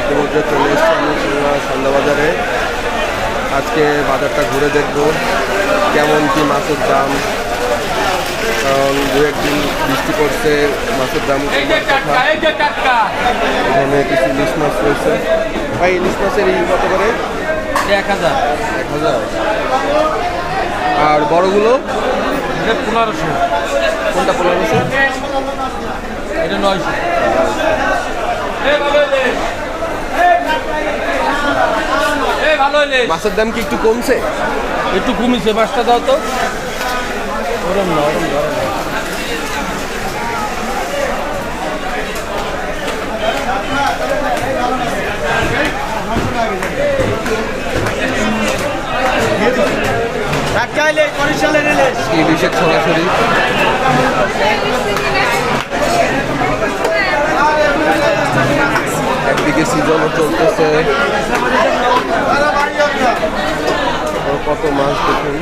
ইতিমধ্যে চলে এসেছি আমি খুলনা সন্ধ্যা বাজারে আজকে বাজারটা ঘুরে দেখব কেমন কি মাছের দাম। কারণ দু একদিন বৃষ্টি পড়ছে মাছের দাম এখানে কিছু ইলিশ মাছ রয়েছে। ভাই ইলিশ মাছের এই কত করে? এক হাজার। এক হাজার। আর বড়গুলো? পনেরোশো। কোনটা পনেরোশো? এটা নয়শো। মাছের দাম কি একটু কমছে? একটু কমিছে মাছটা দাও তো। ওরম না ওরম ইলিশের ছড়াছড়ি একদিকে সিজনও চলতেছে। কত মাছ দেখুন।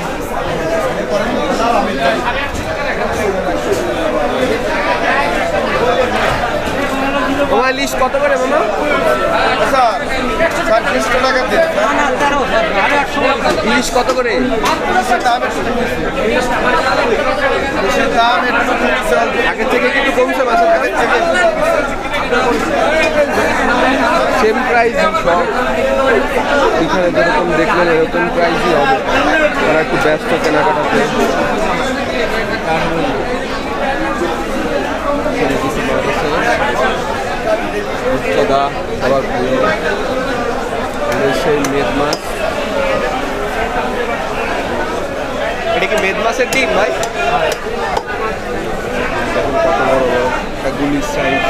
তোমার ইলিশ কত করে মামা ইলিশ কত করে? আগের থেকে কি একটু কমছে দাম সব এখানে যেরকম দেখলেন এরকম প্রাইসই হবে। তারা একটু ব্যস্ত কেনাকাটাতে আছে রূপচাঁদা আবার সেই মেদ মাছ এটা কি মেদ মাছের ডিম ভাই কত বড় বড়। গুলির সাইজ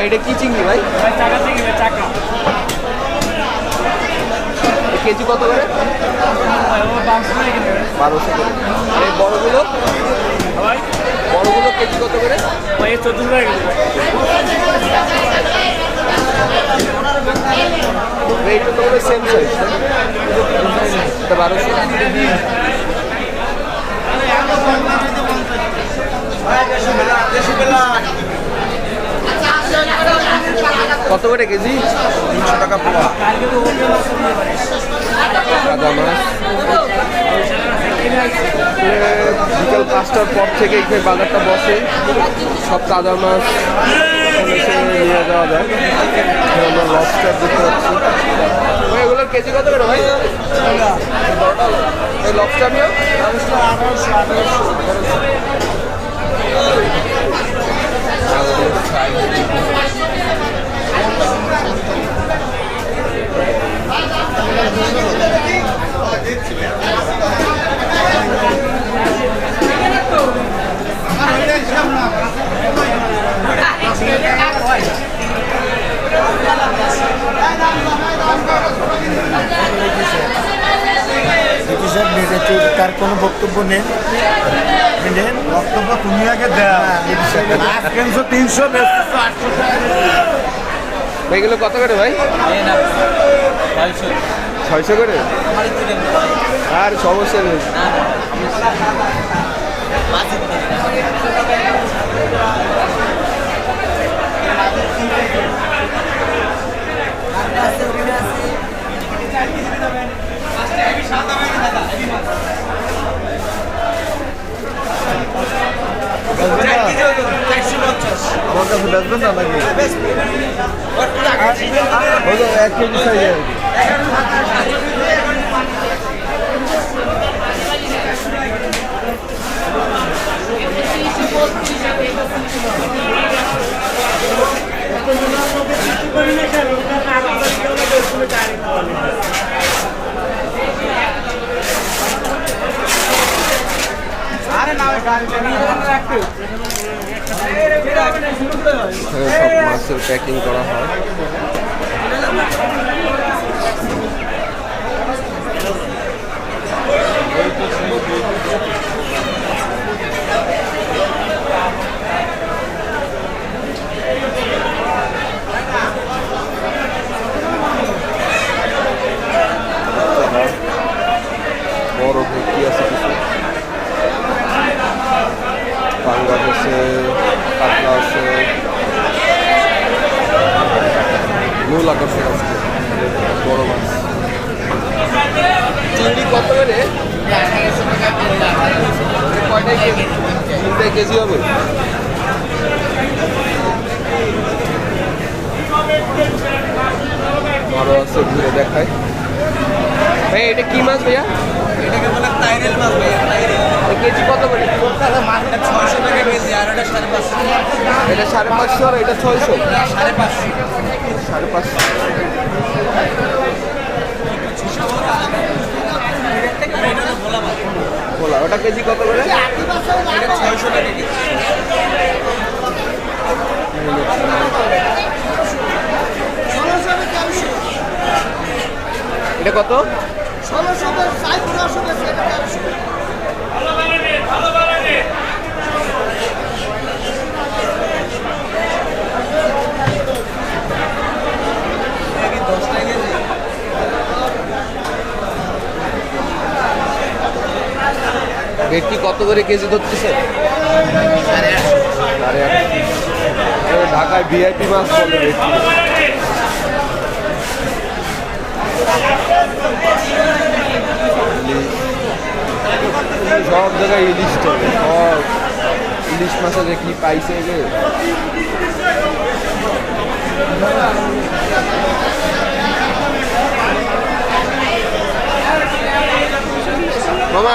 ভাই এটা কি চিংড়ি ভাই? এ কেজি কত করে? বারোশো করে। আর এই বড়গুলো? বড়গুলো কেজি কত করে? এইটা তো করে সেম সাইজ এটা বারোশো। কত করে কেজি? তিনশো টাকা বিকাল পাঁচটার পর থেকে এখানে বাজারটা বসে। সব তাজা মাছ নিয়ে যাওয়া যায়। আমরা লবস্টার দেখতে পাচ্ছি। এগুলোর কেজি কত করে ভাই? এই লবস্টার নিয়ে তার কোনো বক্তব্য নেই। বক্তব্য তুমি আগে দাও। লাস্ট তিনশো আটশো। এগুলো কত করে ভাই? ছয়শো। করে? আর সমস্যা নেই। কাছে বেচবেন না নাকি? এক কেজি সাইজের। এখানে সব মাছের প্যাকিং করা হয়। চিংড়ি কত করে? কয়টাই কেজি? হবে। বড় আছে ঘুরে দেখায় ভাই এটা কি মাছ ভাইয়া? এটাকে বলে তাইরেল মাছ ভাইয়া তাইরেল। কেজি কত করে? ছয়শো টাকা কেজি আর ওটা সাড়ে পাঁচশো। এটা সাড়ে পাঁচশো আর এটা ছয়শো? সাড়ে পাঁচশো। সাড়ে পাঁচশো। খোলা ওটা কেজি কত করে? ছয়শো টাকা এটা কত? দশ ভেটকি কত করে কেজি ধরতেছে? সাড়ে ঢাকায় ভিআইপি মাছ বলে ভেটকি। সব জায়গায় ইলিশ চলে সব। ইলিশ মাছে যে কি পাইছে যে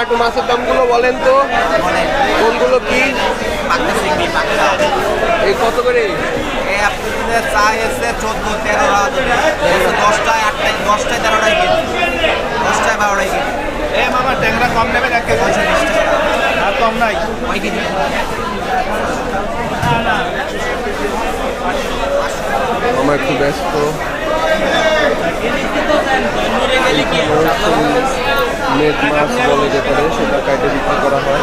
একটু মাছের দামগুলো বলেন তো। কোনগুলো কি? এই কত করে? আপনাদের এসে চোদ্দ তেরো দশটায় আটটায় দশটায় তেরোটায় কেজি দশটায় বারোটায় কেজি এ মামা ট্যাংরা কম নেবেন এক কেজি আর কম নাই মামা একটু ব্যস্ত। নেট মাছ বলে যেটা সেটা কাটে বিক্রি করা হয়।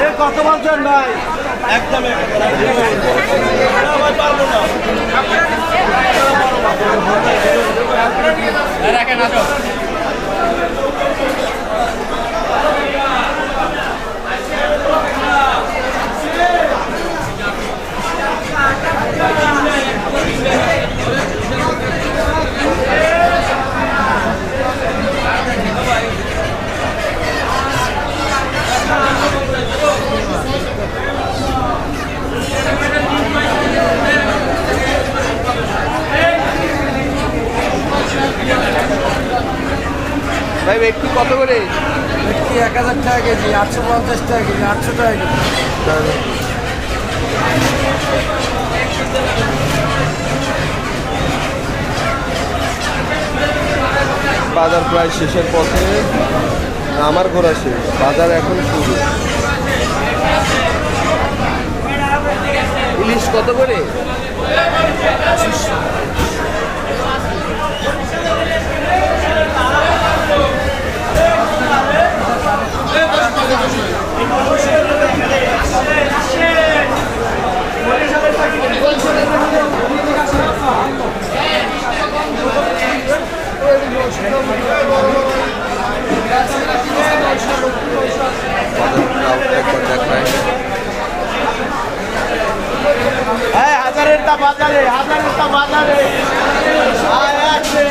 এ কত বলছেন ভাই একদম ভাই ভেটকি কত করে? ভেটকি এক হাজার টাকা কেজি আটশো পঞ্চাশ টাকা কেজি আটশো টাকা কেজি। বাজার প্রায় শেষের পথে আমার ঘোরা শেষ বাজার এখন শুরু। ইলিশ কত করে? হাজারেরটা বাজারে হাজারেরটা বাজারে। আয় আছে